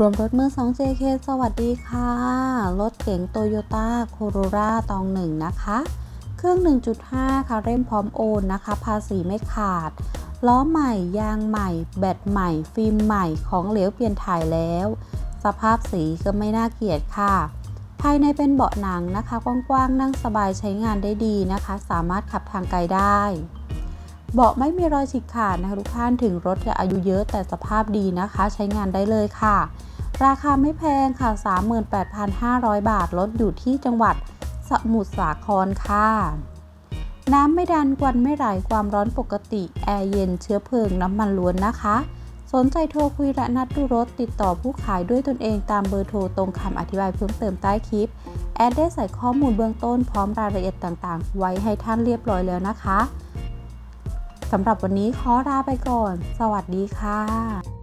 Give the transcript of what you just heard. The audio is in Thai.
รวมรถมือ 2 JK สวัสดีค่ะ รถเก๋งโตโยต้าโคโรราตองหนึ่งนะคะ เครื่อง 1.5 ค่ะ เร่มพร้อมโอนนะคะ ภาษีไม่ขาด ล้อใหม่ ยางใหม่ แบตใหม่ ฟิล์มใหม่ ของเหลวเปลี่ยนถ่ายแล้ว สภาพสีก็ไม่น่าเกลียดค่ะ ภายในเป็นเบาะหนังนะคะ กว้างๆ นั่งสบายใช้งานได้ดีนะคะ สามารถขับทางไกลได้เบาะไม่มีรอยฉีกขาดนะคะทุกท่านถึงรถจะอายุเยอะแต่สภาพดีนะคะ ใช้งานได้เลยค่ะ ราคาไม่แพงค่ะ 38,500 บาทรถอยู่ที่จังหวัดสมุทรสาครค่ะ น้ำไม่ดัน ควันไม่ไหลความร้อนปกติ แอร์เย็นเชื้อเพลิงน้ำมันล้วนนะคะ สนใจโทรคุยและนัดดูรถติดต่อผู้ขายด้วยตนเองตามเบอร์โทรตรงคำอธิบายเพิ่มเติมใต้คลิป แอดได้ใส่ข้อมูลเบื้องต้นพร้อมรายละเอียดต่างๆ ไว้ให้ท่านเรียบร้อยแล้วนะคะสำหรับวันนี้ขอลาไปก่อน สวัสดีค่ะ